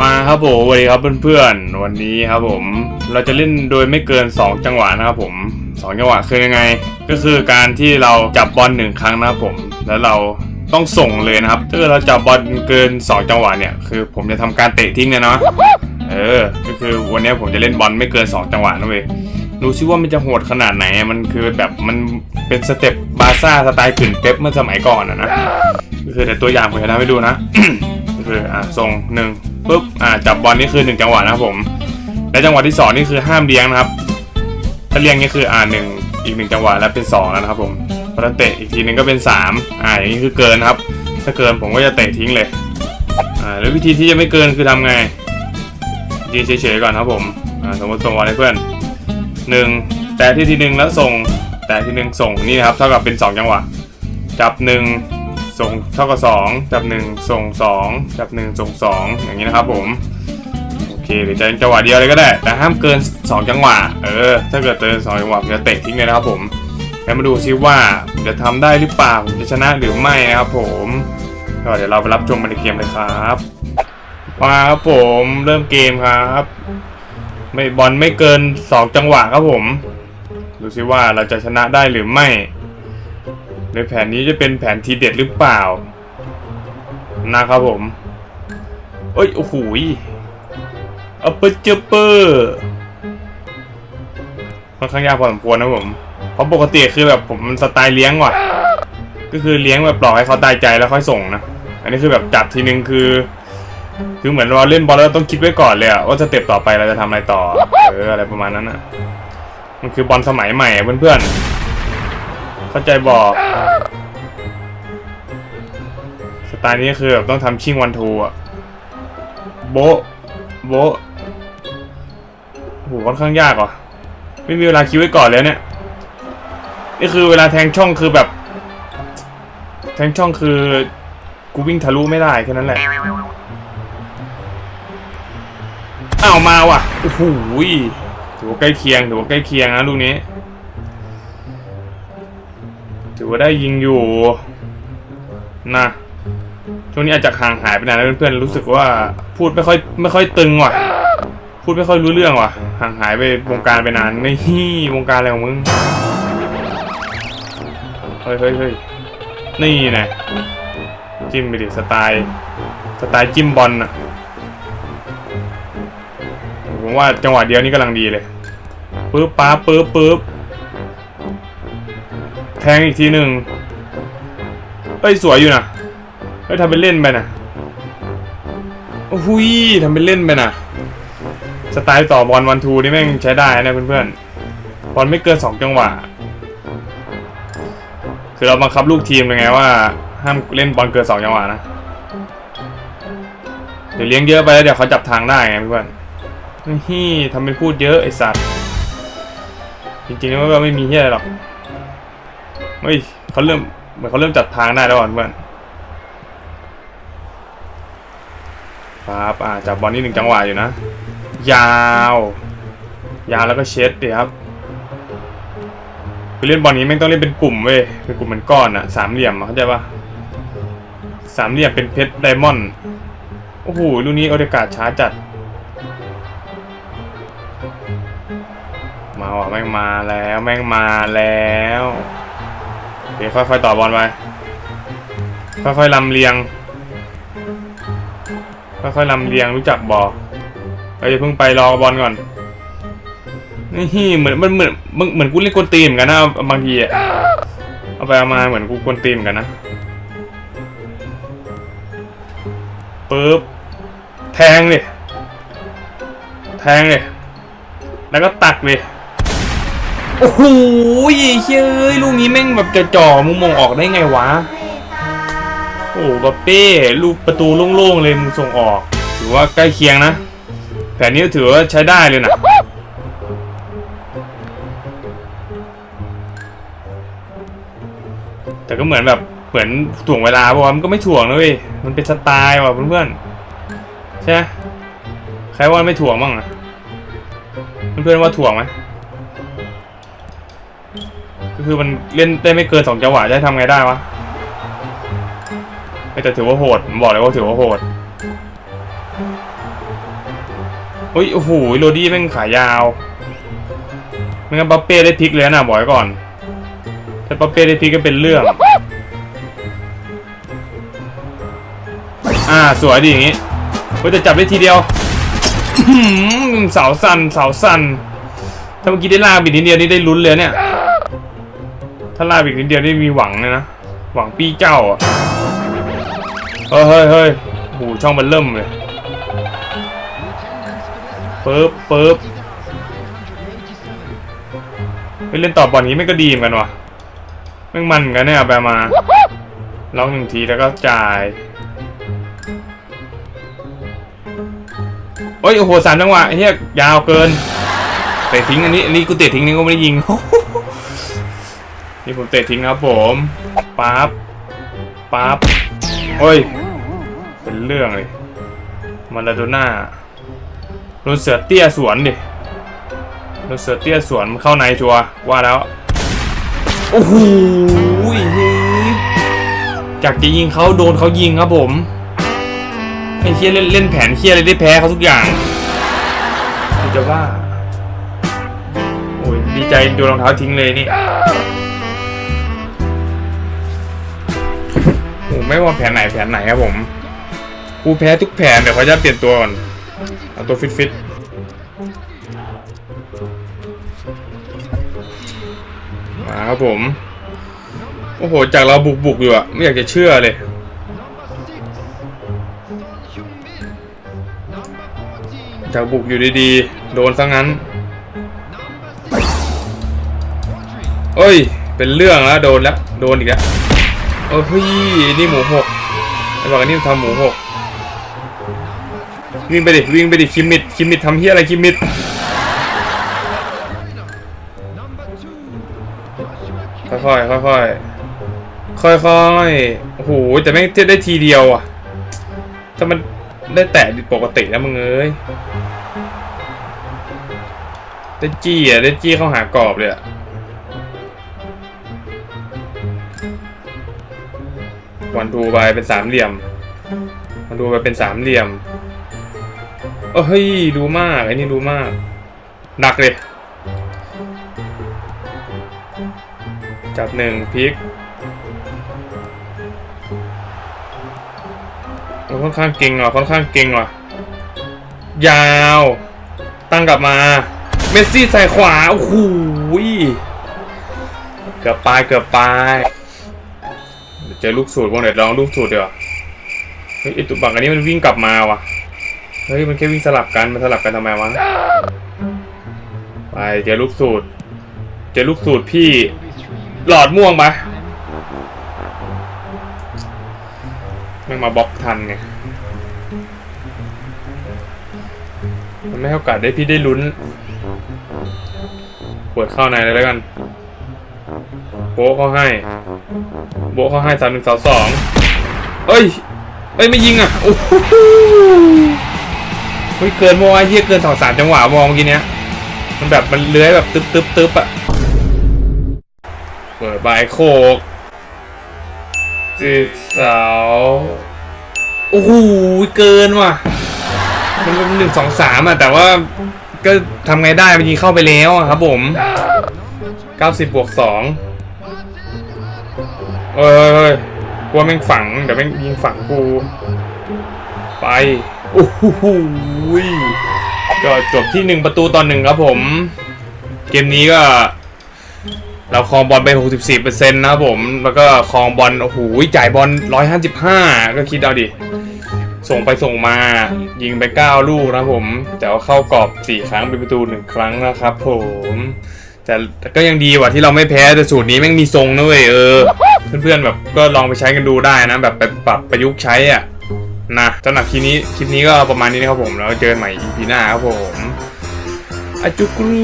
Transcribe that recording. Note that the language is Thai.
มาครับผมสวัสดีครับเพื่อนๆ วันนี้ครับผมเราจะเล่นโดยไม่เกิน 2 จังหวะนะครับผมสองจังหวะคือยังไง ก็คือการที่เราจับบอลหนึ่งครั้งนะครับผม แล้วเราต้องส่งเลยนะครับ ถ้าเกิดเราจับบอลเกิน 2 จังหวะเนี่ยคือผมจะทำการเตะทิ้งเลยเนาะเออ ก็คือวันนี้ผมจะเล่นบอลไม่เกิน 2 จังหวะนะเว้ยดูซิว่ามันจะโหดขนาดไหนมันคือแบบมันเป็นสเต็ปบาซ่าสไตล์กึ่นเป๊ปเมื่อสมัยก่อนอะนะก็คือแต่ตัวอย่างผมจะทำให้ดูนะก็คืออะส่งหนึ่ง ปุ๊บอ่าจับบอลนี่คือหนึ่งจังหวะนะครับผม และจังหวะที่สองนี่คือห้ามเลี้ยงนะครับ ถ้าเลี้ยงนี่คืออ่าหนึ่งอีกหนึ่งจังหวะแล้วเป็นสองแล้วนะครับผมพอเราเตะอีกทีหนึงก็เป็นสามอ่าอย่างนี้คือเกินนะครับ ถ้าเกินผมก็จะเตะทิ้งเลยอ่าแล้ววิธีที่จะไม่เกินคือทำไงยืนเฉยๆก่อนครับผมอ่าสมมติส่งบอลให้เพื่อนหนึ่งแต่ที่ทีหนึ่งแล้วส่งแต่ที่หนึ่งส่งนี่นะครับเท่ากับเป็นสองจังหวะ จับหนึ่ง ส่งเท่ากับสองจับหนึ่งส่งสองจับหนึ่งส่งสองอย่างนี้นะครับผมโอเคหรือจะจังหวะเดียวเลยก็ได้ แต่ห้ามเกิน 2 จังหวะเออถ้าเกิดเกิน2จังหวะผมจะเตะทิ้งเลยนะครับผมแล้วมาดูซิว่าจะทำได้หรือเปล่าผมจะชนะหรือไม่นะครับผมก็เดี๋ยวเราไปรับชมกันในเกมเลยครับมาครับผมเริ่มเกมครับไม่บอลไม่เกิน 2 จังหวะครับผม ดูซิว่าเราจะชนะได้หรือไม่ ในแผนนี้จะเป็นแผนทีเด็ดหรือเปล่า นะครับผม เอ้ย โอ้โหอัปเปอร์เจเปอร์ค่อนข้างยากพอสมควรนะผม เพราะปกติคือแบบผมมันสไตล์เลี้ยงว่ะ ก็คือเลี้ยงแบบปล่อยให้เขาตายใจแล้วค่อยส่งนะ อันนี้คือแบบจับทีนึงคือ คือเหมือนเราเล่นบอลแล้วต้องคิดไว้ก่อนเลยอะว่าสเต็ปต่อไปเราจะทำอะไรต่อ เอออะไรประมาณนั้นอะมันคือบอลสมัยใหม่เพื่อนๆ เข้าใจบอกสไตล์นี้คือแบบต้องทำชิงวันทูอะโบโบโหค่อนข้างยากว่ะไม่มีเวลาคิดไว้ก่อนเลยเนี่ยนี่คือเวลาแทงช่องคือแบบ แทงช่องคือกูวิ่งทะลุไม่ได้แค่นั้นแหละอ้าวมาว่ะโอ้โหถือว่าใกล้เคียงถือว่าใกล้เคียงนะลูกนี้ ถือว่าได้ยิงอยู่นะช่วงนี้อาจจะห่างหายไปนานแล้วเพื่อนๆรู้สึกว่าพูดไม่ค่อยไม่ค่อยตึงว่ะ พูดไม่ค่อยรู้เรื่องว่ะ ห่างหายไปวงการไปนานนี่วงการอะไรของมึงเฮ้ยเฮ้ยเฮ้ยนี่นะจิ้มไปดิสไตล์สไตล์จิ้มบอลน่ะผมว่าจังหวะเดียวนี่กำลังดีเลยปึ๊บป๊าปึ๊บปึ๊บ แทงอีกทีหนึ่งเอ้ยสวยอยู่นะเฮ้ยทำเป็นเล่นไปนะโอ้โหุยทำเป็นเล่นไปนะสไตล์ต่อบอลวันทูนี่แม่งใช้ได้นะเพื่อนๆบอลไม่เกินสองจังหวะ คือเราบังคับลูกทีมยังไงว่า ห้ามเล่นบอลเกินสองจังหวะนะ เดี๋ยวเลี้ยงเยอะไปแล้วเดี๋ยวเขาจับทางได้ไงเพื่อนนี่ทำเป็นพูดเยอะไอสัตว์ จริงๆแล้วก็ไม่มีเฮียอะไรหรอก เฮ้ยเขาเริ่มเหมือนเขาเริ่มจับทางได้แล้วอะเพื่อนครับอ่าจับบอลนี่หนึ่งจังหวะอยู่นะ ยาว ยาวแล้วก็เช็ดดิครับคือเล่นบอลนี้แม่งต้องเล่นเป็นกลุ่มเว้ยเป็นกลุ่มเป็นก้อนอะสามเหลี่ยมเข้าใจปะสามเหลี่ยมเป็นเพชรไดมอนด์โอ้โหลูกนี้โอเดกาศช้าจัด มาว่ะแม่งมาแล้วแม่งมาแล้ว เคค่อยๆต่อบอลไป ค่อยๆลำเลียง ค่อยๆลำเลียงรู้จักบอกเราจะเพิ่งไปรอบอลก่อน นี่เหมือนมันเหมือนมึงเหมือนกูเล่นกวนตีนเหมือนกันนะบางทีอะเอาไปเอามาเหมือนกูกวนตีนเหมือนกันนะปึ๊บแทงเลยแทงเลยแล้วก็ตักเลย โอ้โหเฮ้ยลูกนี้แม่งแบบจะจ่อๆมึงมองออกได้ไงวะ โอ้บัปเป้ลูกประตูโล่งๆเลยมึงส่งออก ถือว่าใกล้เคียงนะ แผนนี้ถือว่าใช้ได้เลยนะแต่ก็เหมือนแบบเหมือนถ่วงเวลาเพราะมันก็ไม่ถ่วงนะเว้ยมันเป็นสไตล์ว่ะเพื่อนๆใช่ไหมใครว่าไม่ถ่วงบ้างอะเพื่อนๆว่าถ่วงไหม ก็คือมันเล่นได้ไม่เกินสองจังหวะจะให้ทำไงได้วะไม่แต่ถือว่าโหดผมบอกเลยว่าถือว่าโหดโอ้ยโอ้โหโรดี้แม่งขายาวไม่งั้นป๊อปเป้ได้พลิกเลยนะบอกไว้ก่อนถ้าป๊อปเป้ได้พลิกก็เป็นเรื่อง อ่าสวยดีอย่างงี้เฮ้ยแต่จับได้ทีเดียวเสาสันเสาสันถ้าเมื่อกี้ได้ลากบิดนิดเดียวนี่ได้ลุ้นเลยเนี่ย ถ้าลากบิดนิดเดียวนี่มีหวังเลยนะ หวังปี้เจ้าอะ เฮ้ยเฮ้ยเฮ้ยโอ้โหช่องมันเริ่มเลยปึ๊บปึ๊บไปเล่นต่อบอลนี้ไม่ก็ดีเหมือนกันวะม่งมันเหมือนกันเนี่ยเอาไปมาล็อกหนึ่งทีแล้วก็จ่ายโอ้ยโอ้โหสามจังหวะเหี้ยยาวเกินเตะทิ้งอันนี้อันนี้กูเตะทิ้งนี่ก็ไม่ได้ยิง นี่ผมเตะทิ้งครับผมปั๊บปั๊บโอ้ย เป็นเรื่องเลยมาลาโดน่าโดนเสือเตี้ยสวนดิโดนเสือเตี้ยสวนมันเข้าในชัวว่าแล้ว โอ้โหเฮ้ยจากจะยิงเขาโดนเขายิงครับผมไอ้เคียเล่นเล่นแผนเคียอะไรได้แพ้เขาทุกอย่างจะว่า โอ้ยดีใจโยนรองเท้าทิ้งเลยนี่ โอ้ไม่ว่าแผนไหนแผนไหนครับผมกูแพ้ทุกแผนเดี๋ยวเขาจะเปลี่ยนตัวก่อน เอาตัวฟิตฟิตมาครับผม โอ้โห จากเราบุกบุกอยู่อะไม่อยากจะเชื่อเลยจากบุกอยู่ดีๆ โดนซะงั้น เอ้ย เป็นเรื่องแล้ว โดนแล้ว โดนอีกแล้ว เออเฮ้ยนี่หมูหกไอ้บอกอันนี้ทำหมูหกวิ่งไปดิวิ่งไปดิคิมมิดคิมมิดทำเฮียอะไรคิมมิดค่อยๆค่อยๆค่อยๆโอ้โหแต่ไม่งเทียบได้ทีเดียวอะถ้ามันได้แตะปกติแล้วมึงเอ้ยได้จี้อะได้จี้เข้าหากรอบเลยอะ วันทูไปเป็นสามเหลี่ยมวันทูไปเป็นสามเหลี่ยมเออเฮ้ยดูมากไอ้นี่ดูมากหนักเลยจับหนึ่งพลิกโอ้ค่อนข้างเก่งว่ะค่อนข้างเก่งว่ะยาว ตั้งกลับมา เมสซี่ใส่ขวา โอ้โหเกือบปลายเกือบปลาย เจอลูกสูตรวงเด็ดลองลูกสูตรเดี๋ยวาเฮ้ยไอตุบักอันนี้มันวิ่งกลับมาว่ะเฮ้ยมันแค่วิ่งสลับกันมันสลับกันทำไมวะไปเจอลูกสูตร เจอลูกสูตรพี่หลอดม่วงปะแม่มาบล็อกทันไงมันไม่ให้โอกาสได้พี่ได้ลุ้นปวดเข้าในเลยแล้วกันโป๊ะเขาให้ โบเขาให้สามหนึ่งสองสองเอ้ยเอ้ยไม่ยิงอะโอ้โหเฮ้ยเกินมองไอ้เหี้ยเกินสองสามจังหวะมองเมื่อกี้เนี้ยมันแบบมันเลื้อยแบบตึ๊บตึ๊บตึ๊บอะเปิดใบายโคกจีสาวโอ้โหเกินว่ะ มันเป็นหนึ่งสองสามอะแต่ว่าก็ทำไงได้มันยิงเข้าไปแล้วอะครับผมเก้าสิบบวกสอง เอ้ยกลัวแม่งฝัง เดี๋ยวแม่งยิงฝังกู ไป โอ้โหก็จบที่หนึ่งประตูต่อหนึ่งครับผม เกมนี้ก็ เราครองบอลไป 64%นะครับผม แล้วก็ครองบอล โอ้โห จ่ายบอล 155 ก็คิดเอาดิ ส่งไปส่งมา ยิงไป 9 ลูกนะผม แต่ว่าเข้ากรอบ 4 ครั้งเป็นประตู 1 ครั้งนะครับผมแต่ก็ยังดีว่าที่เราไม่แพ้แต่สูตรนี้แม่งมีทรงนะเว้ยเออ เพื่อนๆแบบก็ลองไปใช้กันดูได้นะ แบบไปปรับประยุกต์ใช้อะนะสำหรับคลิปนี้คลิปนี้ก็ประมาณนี้นะครับผมแล้วเจอกันใหม่ EP หน้าครับผมอาจุกรู